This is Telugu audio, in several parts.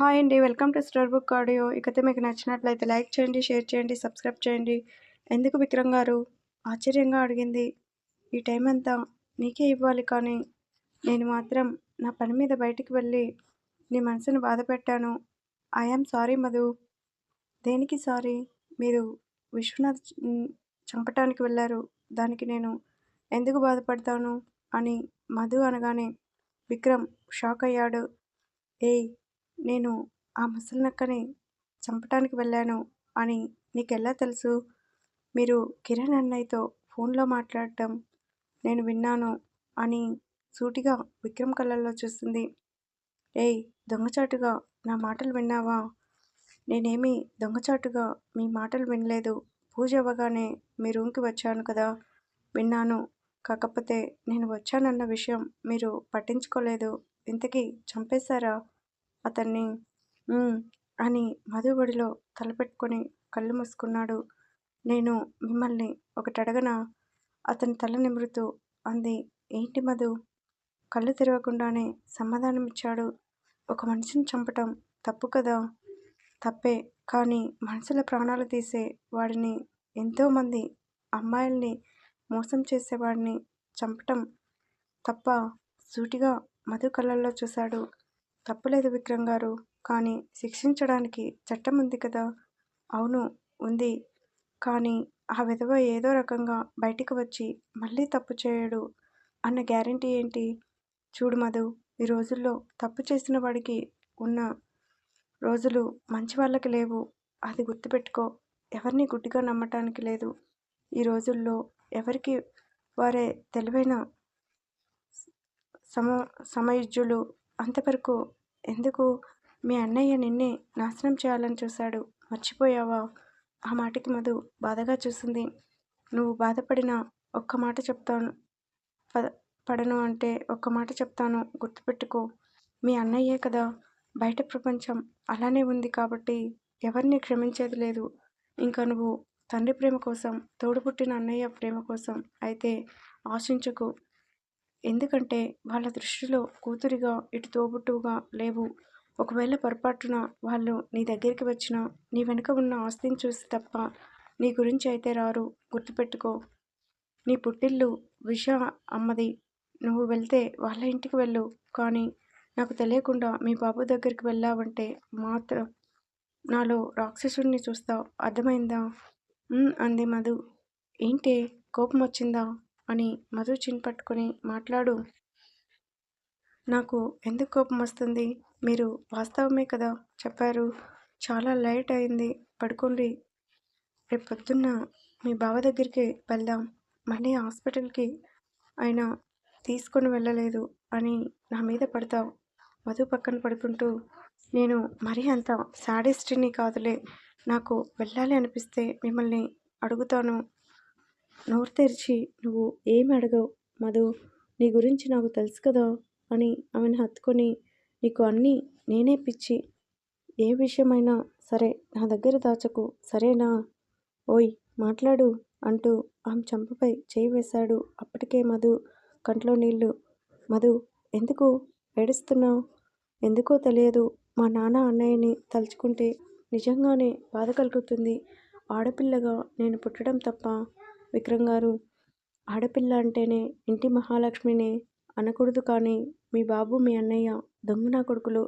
హాయ్ అండి welcome to store book audio. ఇకైతే మీకు నచ్చినట్లయితే లైక్ చేయండి షేర్ చేయండి సబ్స్క్రైబ్ చేయండి. ఎందుకు విక్రమ్ గారు ఆశ్చర్యంగా అడిగింది ఈ టైం అంతా నీకే ఇవ్వాలి కానీ నేను మాత్రం నా పని మీద బయటికి వెళ్ళి నీ మనసును బాధ పెట్టాను. I am sorry Madhu. దేనికి సారీ? మీరు విశ్వనాథ్ చంపటానికి వెళ్ళారు. దానికి నేను ఎందుకు బాధపడతాను? అని మధు అనగానే విక్రమ్ షాక్ అయ్యాడు. ఏయ్ నేను ఆ ముసలినక్కని చంపటానికి వెళ్ళాను అని నీకెలా తెలుసు? మీరు కిరణ్ అన్నయ్యతో ఫోన్లో మాట్లాడటం నేను విన్నాను అని సూటిగా విక్రమ్ కళ్ళల్లో చూస్తుంది. ఏయ్ దొంగచాటుగా నా మాటలు విన్నావా? నేనేమి దొంగచాటుగా మీ మాటలు వినలేదు. పూజ అవ్వగానే మీ రూమ్కి వచ్చాను కదా? విన్నాను. కాకపోతే నేను వచ్చానన్న విషయం మీరు పట్టించుకోలేదు. ఇంతకీ చంపేశారా? అతన్ని. అని మధుబడిలో తలపెట్టుకొని కళ్ళు మూసుకున్నాడు. నేను మిమ్మల్ని ఒకటడగనా? అతని తల నిమురుతూ అంది. ఏంటి మధు? కళ్ళు తెరవకుండానే సమాధానమిచ్చాడు. ఒక మనిషిని చంపటం తప్పు కదా? తప్పే కానీ మనుషుల ప్రాణాలు తీసే వాడిని ఎంతోమంది అమ్మాయిల్ని మోసం చేసేవాడిని చంపటం తప్ప సూటిగా మధు కళ్ళల్లో చూశాడు. తప్పులేదు విక్రమ్ గారు. కానీ శిక్షించడానికి చట్టం ఉంది కదా. అవును ఉంది. కానీ ఆ విధవ ఏదో రకంగా బయటికి వచ్చి మళ్ళీ తప్పు చేయడు అన్న గ్యారంటీ ఏంటి? చూడు మధు ఈ రోజుల్లో తప్పు చేసిన వాడికి ఉన్న రోజులు మంచి వాళ్ళకి లేవు. అది గుర్తుపెట్టుకో. ఎవరిని గుడ్డిగా నమ్మటానికి లేదు. ఈ రోజుల్లో ఎవరికి వారే తెలివైన సమ సమయుజ్యులు అంతవరకు ఎందుకు? మీ అన్నయ్య నిన్నే నాశనం చేయాలని చూశాడు. మర్చిపోయావా? ఆ మాటకి మధు బాధగా చూసింది. నువ్వు బాధపడిన ఒక్క మాట చెప్తాను. ప పడను అంటే ఒక్క మాట చెప్తాను. గుర్తుపెట్టుకో. మీ అన్నయ్యే కదా. బయట ప్రపంచం అలానే ఉంది కాబట్టి ఎవరిని క్షమించేది లేదు. ఇంకా నువ్వు తండ్రి ప్రేమ కోసం తోడుపుట్టిన అన్నయ్య ప్రేమ కోసం అయితే ఆశించకు. ఎందుకంటే వాళ్ళ దృష్టిలో కూతురిగా ఇటు తోబుట్టువుగా లేవు. ఒకవేళ పొరపాటున వాళ్ళు నీ దగ్గరికి వచ్చినా నీ వెనుక ఉన్న ఆస్తిని చూసి తప్ప నీ గురించి అయితే రారు. గుర్తుపెట్టుకో నీ పుట్టిల్లు విష అమ్మది. నువ్వు వెళ్తే వాళ్ళ ఇంటికి వెళ్ళు. కానీ నాకు తెలియకుండా మీ బాబు దగ్గరికి వెళ్ళావంటే మాత్రం నాలో రాక్షసుడిని చూస్తావు. అర్థమైందా? అంది మధు. ఏంటి? కోపం వచ్చిందా అని మధు చిన్ పట్టుకొని మాట్లాడు. నాకు ఎందుకు కోపం వస్తుంది? మీరు వాస్తవమే కదా చెప్పారు. చాలా లేట్ అయింది. పడుకోండి. రేపు పొద్దున్న మీ బావ దగ్గరికి వెళ్దాం. మళ్ళీ హాస్పిటల్కి ఆయన తీసుకొని వెళ్ళలేదు అని నా మీద పడతావు. మధు పక్కన పడుకుంటూ నేను మరీ అంత సాడిస్ట్ని కాదులే. నాకు వెళ్ళాలి అనిపిస్తే మిమ్మల్ని అడుగుతాను. నోరు తెరిచి నువ్వు ఏమి అడగవు మధు నీ గురించి నాకు తెలుసు కదా అని ఆమెను హత్తుకొని నీకు అన్నీ నేనే పిచ్చి. ఏ విషయమైనా సరే నా దగ్గర దాచకు సరేనా? ఓయ్ మాట్లాడు అంటూ ఆమె చంపపై చేయి వేశాడు. అప్పటికే మధు కంట్లో నీళ్ళు మధు ఎందుకు ఏడుస్తున్నావు? ఎందుకో తెలియదు. మా నాన్న అన్నయ్యని తలుచుకుంటే నిజంగానే బాధ కలుగుతుంది. ఆడపిల్లగా నేను పుట్టడం తప్ప విక్రమ్ గారు. ఆడపిల్ల అంటేనే ఇంటి మహాలక్ష్మినే అనకూడదు కానీ మీ బాబు మీ అన్నయ్య దొంగ నా కొడుకులు.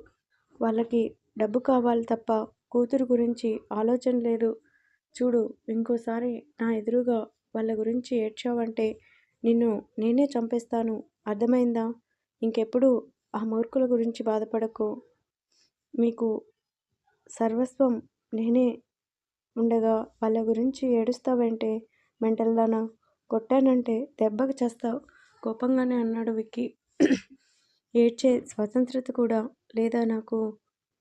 వాళ్ళకి డబ్బు కావాలి తప్ప కూతురు గురించి ఆలోచన లేదు. చూడు ఇంకోసారి నా ఎదురుగా వాళ్ళ గురించి ఏడ్చావంటే నిన్ను నేనే చంపేస్తాను. అర్థమైందా? ఇంకెప్పుడు ఆ మూర్ఖుల గురించి బాధపడకు. మీకు సర్వస్వం నేనే ఉండగా వాళ్ళ గురించి ఏడుస్తావంటే మెంటల్దానా కొట్టానంటే దెబ్బకి చేస్తావు. కోపంగానే అన్నాడు విక్కీ. ఏడ్చే స్వతంత్రత కూడా లేదా నాకు?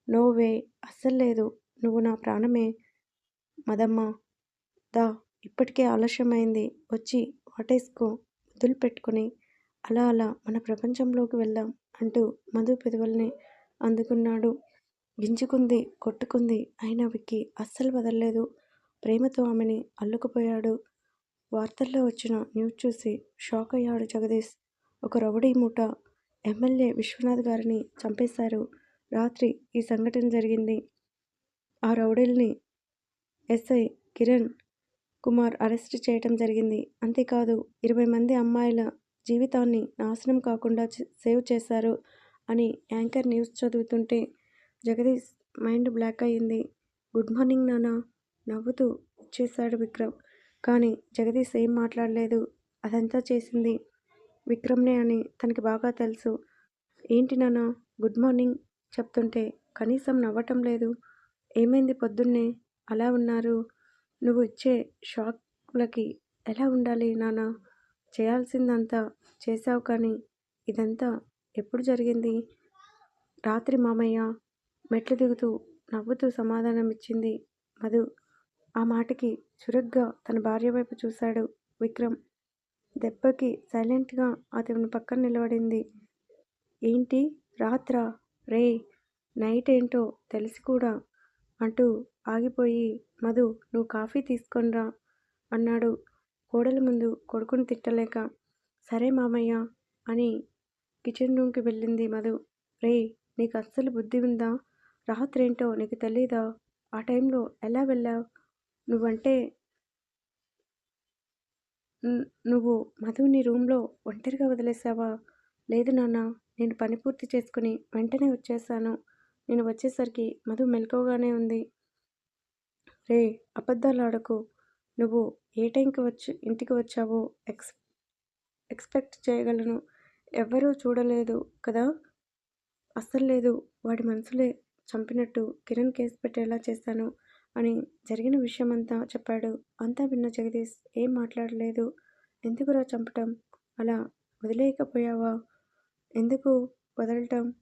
No way. అస్సలు లేదు. నువ్వు నా ప్రాణమే. మదమ్మ. దా ఇప్పటికే ఆలస్యమైంది. వచ్చి వాటేసుకో. ముద్దులు పెట్టుకుని అలా అలా మన ప్రపంచంలోకి వెళ్దాం అంటూ మధు పెదవుల్ని అందుకున్నాడు. గింజుకుంది కొట్టుకుంది అయినా విక్కి అస్సలు వదలలేదు. ప్రేమతో ఆమెని అల్లుకుపోయాడు. వార్తల్లో వచ్చిన న్యూస్ చూసి షాక్ అయ్యాడు జగదీష్. ఒక రౌడీ మూట ఎమ్మెల్యే విశ్వనాథ్ గారిని చంపేశారు. రాత్రి ఈ సంఘటన జరిగింది. ఆ రౌడీల్ని ఎస్ఐ కిరణ్ కుమార్ అరెస్ట్ చేయటం జరిగింది. అంతేకాదు ఇరవై మంది అమ్మాయిల జీవితాన్ని నాశనం కాకుండా సేవ్ చేశారు అని యాంకర్ న్యూస్ చదువుతుంటే జగదీష్ మైండ్ బ్లాక్ అయ్యింది. గుడ్ మార్నింగ్ నాన్న నవ్వుతూ ఇచ్చేశాడు విక్రమ్. కానీ జగదీష్ ఏం మాట్లాడలేదు. అదంతా చేసింది విక్రమ్నే అని తనకి బాగా తెలుసు. ఏంటి నాన్న గుడ్ మార్నింగ్ చెప్తుంటే కనీసం నవ్వటం లేదు. ఏమైంది పొద్దున్నే? అలా ఉన్నారు. నువ్వు ఇచ్చే షాక్లకి ఎలా ఉండాలి నాన్న? చేయాల్సిందంతా చేశావు కానీ ఇదంతా ఎప్పుడు జరిగింది? రాత్రి మామయ్య మెట్లు దిగుతూ నవ్వుతూ సమాధానం ఇచ్చింది మధు ఆ మాటకి చురుగ్గా తన భార్య వైపు చూశాడు విక్రమ్. దెబ్బకి సైలెంట్గా అతని పక్కన నిలబడింది. ఏంటి? రాత్రా? రే! నైట్ ఏంటో తెలిసి కూడా అంటూ ఆగిపోయి మధు నువ్వు కాఫీ తీసుకొనిరా అన్నాడు. కోడల ముందు కొడుకుని తిట్టలేక సరే మామయ్య అని కిచెన్ రూమ్కి వెళ్ళింది మధు. రే! నీకు అస్సలు బుద్ధి ఉందా? రాత్రేంటో నీకు తెలీదా? ఆ టైంలో ఎలా వెళ్ళావు? నువ్వంటే నువ్వు మధుని రూమ్లో ఒంటరిగా వదిలేసావా? లేదు నాన్న నేను పని పూర్తి చేసుకుని వెంటనే వచ్చేసాను. నేను వచ్చేసరికి మధు మెలకువగానే ఉంది. రే అబద్ధాలు ఆడకు నువ్వు ఏ టైంకి వచ్చి ఇంటికి వచ్చావో ఎక్స్ ఎక్స్పెక్ట్ చేయగలను. ఎవ్వరూ చూడలేదు కదా? అస్సలు లేదు. వాడి మనసులే చంపినట్టు కిరణ్ కేసు పెట్టేలా చేశాను. అని జరిగిన విషయమంతా చెప్పాడు. అంతా విన్న జగదీష్ ఏం మాట్లాడలేదు. ఎందుకురా చంపటం? అలా వదిలేయకపోయావా? ఎందుకు వదలటం?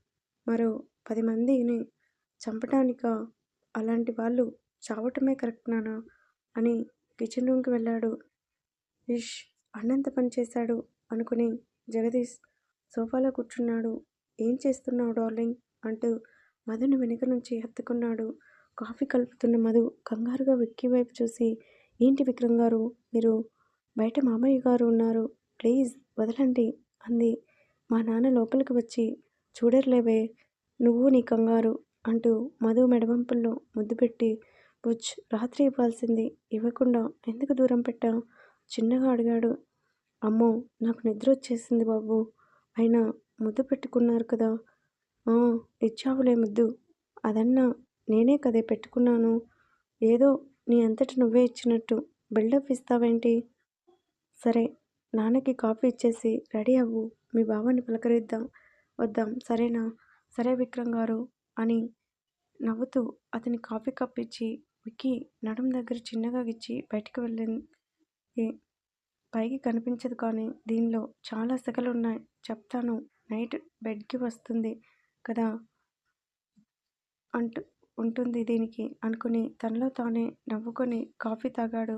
మరో పది మందిని చంపటానికా? అలాంటి వాళ్ళు చావటమే కరెక్ట్ నానా అని కిచెన్ రూమ్కి వెళ్ళాడు. ఇష్ అన్నంత పని చేశాడు అనుకుని జగదీష్ సోఫాలో కూర్చున్నాడు. ఏం చేస్తున్నావు డార్లింగ్? అంటూ మధుని వెనుక నుంచి హత్తుకున్నాడు. కాఫీ కలుపుతున్న మధు కంగారుగా విక్కీ వైపు చూసి ఏంటి విక్రమ్ గారు? మీరు బయట మామయ్య గారు ఉన్నారు. ప్లీజ్ వదలండి అంది. మా నాన్న లోపలికి వచ్చి చూడర్లేవే నువ్వు నీ కంగారు అంటూ మధు మెడవంపుల్లో ముద్దు పెట్టి బుచ్ రాత్రి ఇవ్వాల్సింది ఇవ్వకుండా ఎందుకు దూరం పెట్టా? చిన్నగా అడిగాడు. అమ్మో నాకు నిద్ర వచ్చేసింది బాబు. అయినా ముద్దు పెట్టుకున్నారు కదా. ఇచ్చావులే ముద్దు. అదన్నా నేనే కదే పెట్టుకున్నాను. ఏదో నీ అంతటి నువ్వే ఇచ్చినట్టు బిల్డప్ ఇస్తావేంటి? సరే నాన్నకి కాఫీ ఇచ్చేసి రెడీ అవ్వు. మీ బావని పలకరిద్దాం. వద్దాం. సరేనా? సరే విక్రమ్ గారు అని నవ్వుతూ అతని కాఫీ కప్ ఇచ్చి విక్కి నడుం దగ్గర చిన్నగా ఇచ్చి బయటికి వెళ్ళింది. పైకి కనిపించదు కానీ దీనిలో చాలా సెగలు ఉన్నాయి చెప్తాను. నైట్ బెడ్కి వస్తుంది కదా? అంటూ ఉంటుంది దీనికి అనుకుని తనలో తానే నవ్వుకొని కాఫీ తాగాడు.